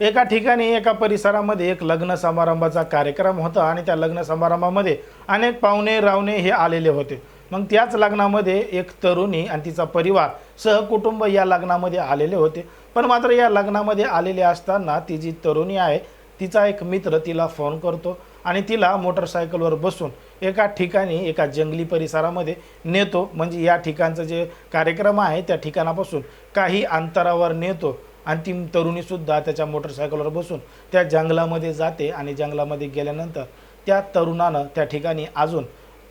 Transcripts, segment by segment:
एका ठिकाणी एका परिसरामध्ये एक लग्न समारंभाचा कार्यक्रम होता आणि त्या लग्न समारंभामध्ये अनेक पाहुणे रावणे हे आलेले होते. मग त्याच लग्नामध्ये एक तरुणी आणि तिचा परिवार सहकुटुंब या लग्नामध्ये आलेले होते. पण मात्र या लग्नामध्ये आलेले असताना ती जी तरुणी आहे तिचा एक मित्र तिला फोन करतो आणि तिला मोटरसायकलवर बसून एका ठिकाणी एका जंगली परिसरामध्ये नेतो. म्हणजे या ठिकाणचं जे कार्यक्रम आहे त्या ठिकाणापासून काही अंतरावर नेतो. आणि ती तरुणीसुद्धा त्याच्या मोटरसायकलवर बसून त्या जंगलामध्ये जाते आणि जंगलामध्ये गेल्यानंतर त्या तरुणानं त्या ठिकाणी अजून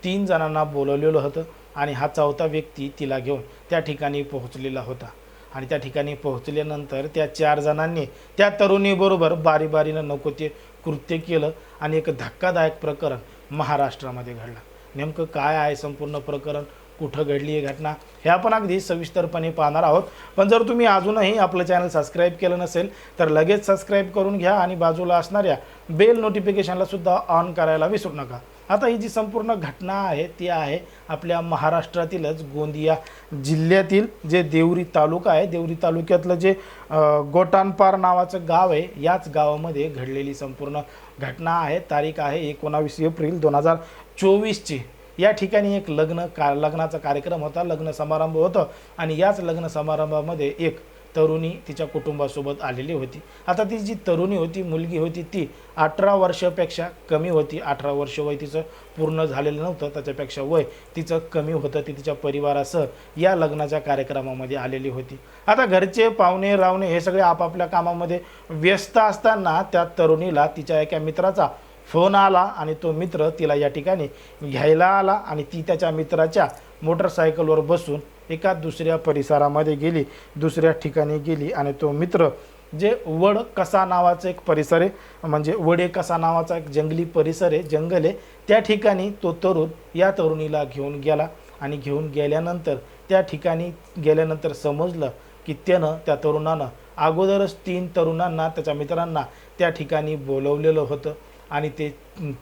तीन जणांना बोलवलेलं होतं आणि हा चौथा व्यक्ती तिला घेऊन त्या ठिकाणी पोहोचलेला होता. आणि त्या ठिकाणी पोहोचल्यानंतर त्या चार जणांनी त्या तरुणीबरोबर बारी बारीनं नको ते कृत्य केलं आणि एक धक्कादायक प्रकरण महाराष्ट्रामध्ये घडलं. नेमकं काय आहे संपूर्ण प्रकरण? कुठं घडली ही घटना हे आपण अगदी सविस्तरपणे पाहणार आहोत. पण जर तुम्ही अजूनही आपलं चॅनल सबस्क्राईब केलं नसेल तर लगेच सबस्क्राईब करून घ्या आणि बाजूला असणाऱ्या बेल नोटिफिकेशनला सुद्धा ऑन करायला विसरू नका. आता ही जी संपूर्ण घटना आहे ती आहे आपल्या महाराष्ट्रातीलच गोंदिया जिल्ह्यातील जे देवरी तालुका आहे देवरी तालुक्यातलं जे गोटानपार नावाचं गाव आहे याच गावामध्ये घडलेली संपूर्ण घटना आहे. तारीख आहे एकोणावीस एप्रिल दोन हजार चोवीसची. या ठिकाणी एक लग्न का लग्नाचा कार्यक्रम होता लग्न समारंभ होतं आणि याच लग्न समारंभामध्ये एक तरुणी तिच्या कुटुंबासोबत आलेली होती. आता ती जी तरुणी होती मुलगी होती ती अठरा वर्षापेक्षा कमी होती. अठरा वर्ष वय तिचं पूर्ण झालेलं नव्हतं. त्याच्यापेक्षा वय तिचं कमी होतं. ती तिच्या परिवारासह या लग्नाच्या कार्यक्रमामध्ये आलेली होती. आता घरचे पाहुणे रावणे हे सगळे आपापल्या कामामध्ये व्यस्त असताना त्या तरुणीला तिच्या एका मित्राचा फोन आला आणि तो मित्र तिला या ठिकाणी घ्यायला आला आणि ती त्याच्या मित्राच्या मोटरसायकलवर बसून एका दुसऱ्या परिसरामध्ये गेली. दुसऱ्या ठिकाणी गेली आणि तो मित्र जे वड कसा नावाचं एक परिसर आहे म्हणजे वडे कसा नावाचा एक जंगली परिसर आहे जंगल आहे त्या ठिकाणी तो तरुण या तरुणीला घेऊन गेला आणि घेऊन गेल्यानंतर त्या ठिकाणी गेल्यानंतर समजलं की त्यानं त्या तरुणानं अगोदरच तीन तरुणांना त्याच्या मित्रांना त्या ठिकाणी बोलवलेलं होतं. आणि ते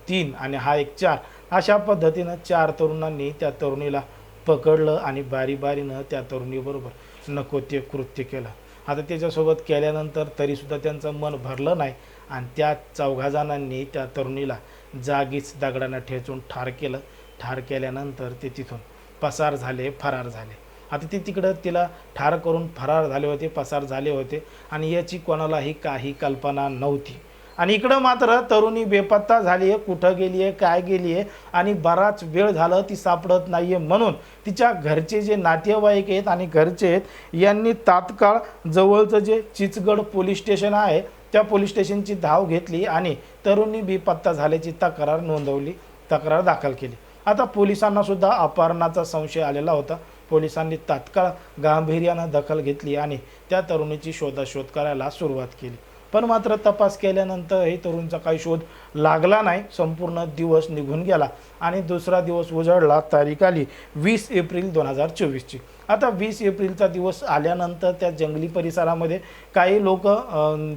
तीन आणि हा एक चार. अशा पद्धतीनं चार तरुणांनी त्या तरुणीला पकडलं आणि बारी बारीनं त्या तरुणीबरोबर नको ते कृत्य केलं. आता त्याच्यासोबत केल्यानंतर तरीसुद्धा त्यांचं मन भरलं नाही आणि त्या चौघाजणांनी त्या तरुणीला जागीच दगडानं ठेचून ठार केलं. ठार केल्यानंतर ते तिथून पसार झाले फरार झाले. आता ते तिकडं तिला ठार करून फरार झाले होते पसार झाले होते आणि याची कोणालाही काही कल्पना नव्हती. आणि इकडं मात्र तरुणी बेपत्ता झाली आहे कुठं गेली आहे काय गेली आहे आणि बराच वेळ झालं ती सापडत नाही आहे म्हणून तिच्या घरचे जे नातेवाईक आहेत आणि घरचे आहेत यांनी तात्काळ जवळचं जे चिचगड पोलीस स्टेशन आहे त्या पोलीस स्टेशनची धाव घेतली आणि तरुणी बेपत्ता झाल्याची तक्रार नोंदवली तक्रार दाखल केली. आता पोलिसांना सुद्धा अपहरणाचा संशय आलेला होता. पोलिसांनी तात्काळ गांभीर्यानं दखल घेतली आणि त्या तरुणीची शोधाशोध करायला सुरुवात केली. पण मात्र तपास केल्यानंतर हे तरुणचा काही शोध लागला नाही. संपूर्ण दिवस निघून गेला आणि दुसरा दिवस उजळला तारीख आली वीस एप्रिल दोन हजार चोवीसची. आता वीस एप्रिलचा दिवस आल्यानंतर त्या जंगली परिसरामध्ये काही लोक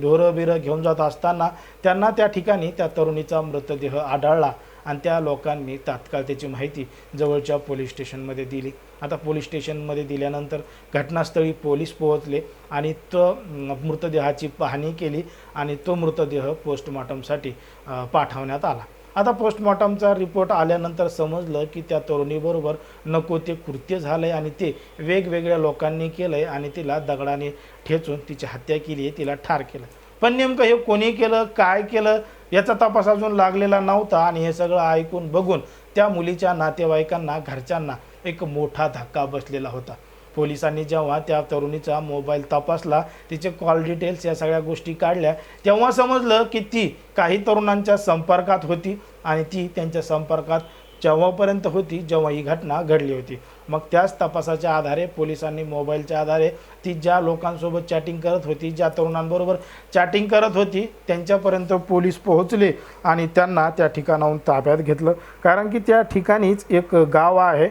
ढोरं बिरं घेऊन जात असताना त्यांना त्या ठिकाणी त्या तरुणीचा मृतदेह आढळला आणि त्या लोकांनी तात्काळ त्याची माहिती जवळच्या पोलीस स्टेशनमध्ये दिली. आता पोलीस स्टेशनमध्ये दिल्यानंतर घटनास्थळी पोलीस पोहोचले आणि तो मृतदेहाची पाहणी केली आणि तो मृतदेह पोस्टमॉर्टमसाठी पाठवण्यात आला. आता पोस्टमॉर्टमचा रिपोर्ट आल्यानंतर समजलं की त्या तरुणीबरोबर नको ते कृत्य झालं आहे आणि ते वेगवेगळ्या लोकांनी केलं आहे आणि तिला दगडाने ठेचून तिची हत्या केली आहे तिला ठार केलं. पण नेमकं हे कोणी केलं काय केलं याचा तपास अजून लागलेला नव्हता आणि हे सगळं ऐकून बघून त्या मुलीच्या नातेवाईकांना घरच्यांना एक मोठा धक्का बसलेला होता. पोलिसांनी जेव्हा त्या तरुणीचा मोबाईल तपासला तिचे कॉल डिटेल्स या सगळ्या गोष्टी काढल्या तेव्हा समजलं की ती काही तरुणांच्या संपर्कात होती आणि ती त्यांच्या संपर्कात जेव्हापर्यंत होती जेव्हा ही घटना घडली होती. मग त्याच तपासाच्या आधारे पोलिसांनी मोबाईलच्या आधारे ती ज्या लोकांसोबत चॅटिंग करत होती ज्या तरुणांबरोबर चॅटिंग करत होती त्यांच्यापर्यंत पोलीस पोहोचले आणि त्यांना त्या ठिकाणाहून ताब्यात घेतलं. कारण की त्या ठिकाणीच एक गाव आहे.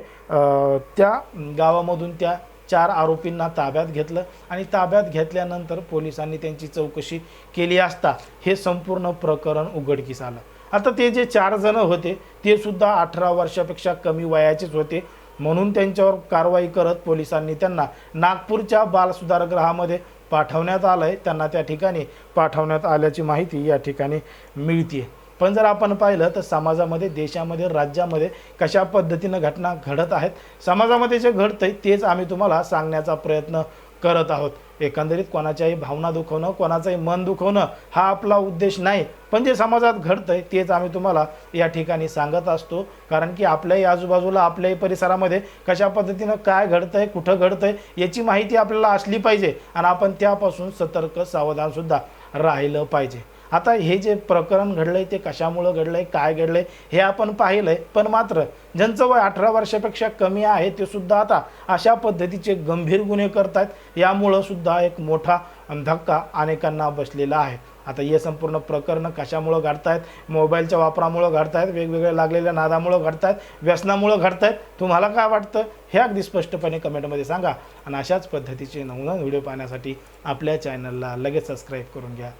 त्या गावामधून त्या चार आरोपींना ताब्यात घेतलं आणि ताब्यात घेतल्यानंतर पोलिसांनी त्यांची चौकशी केली असता हे संपूर्ण प्रकरण उघडकीस आलं. आता ते जे चार जण होते ते सुद्धा अठरा वर्षापेक्षा कमी वयाचेच होते. म्हणून त्यांच्यावर कारवाई करत पोलिसांनी त्यांना नागपूरच्या बालसुधारगृहामध्ये पाठवण्यात आलं आहे त्यांना त्या ठिकाणी पाठवण्यात आल्याची माहिती या ठिकाणी मिळते पण जर आपण पाहिलं तर समाजामध्ये देशामध्ये राज्यामध्ये कशा पद्धतीनं घटना घडत आहेत समाजामध्ये जे घडतं आहे तेच आम्ही तुम्हाला सांगण्याचा प्रयत्न करत आहोत. एकंदरीत कोणाच्याही भावना दुखवणं कोणाचंही मन दुखवणं हा आपला उद्देश नाही. पण जे समाजात घडतं आहे तेच आम्ही तुम्हाला या ठिकाणी सांगत असतो. कारण की आपल्याही आजूबाजूला आपल्याही परिसरामध्ये कशा पद्धतीनं काय घडतं आहे कुठं घडतं आहे याची माहिती आपल्याला असली पाहिजे. आणि आपण त्यापासून सतर्क सावधानसुद्धा राहिलं पाहिजे. आता हे जे प्रकरण घडलं आहे ते कशामुळं घडलं आहे काय घडलं आहे हे आपण पाहिलं आहे पण मात्र ज्यांचं वय अठरा वर्षापेक्षा कमी आहे ते सुद्धा आता अशा पद्धतीचे गंभीर गुन्हे करत आहेत यामुळं सुद्धा एक मोठा धक्का अनेकांना बसलेला आहे. आता हे संपूर्ण प्रकरण कशामुळं घडतायत? मोबाईलच्या वापरामुळं घडतायत वेगवेगळ्या लागलेल्या नादामुळं घडतायत व्यसनामुळं घडतायत. तुम्हाला काय वाटतं? हे अगदी स्पष्टपणे कमेंटमध्ये सांगा. आणि अशाच पद्धतीचे नवनवीन व्हिडिओ पाहण्यासाठी आपल्या चॅनलला लगेच सबस्क्राईब करून घ्या.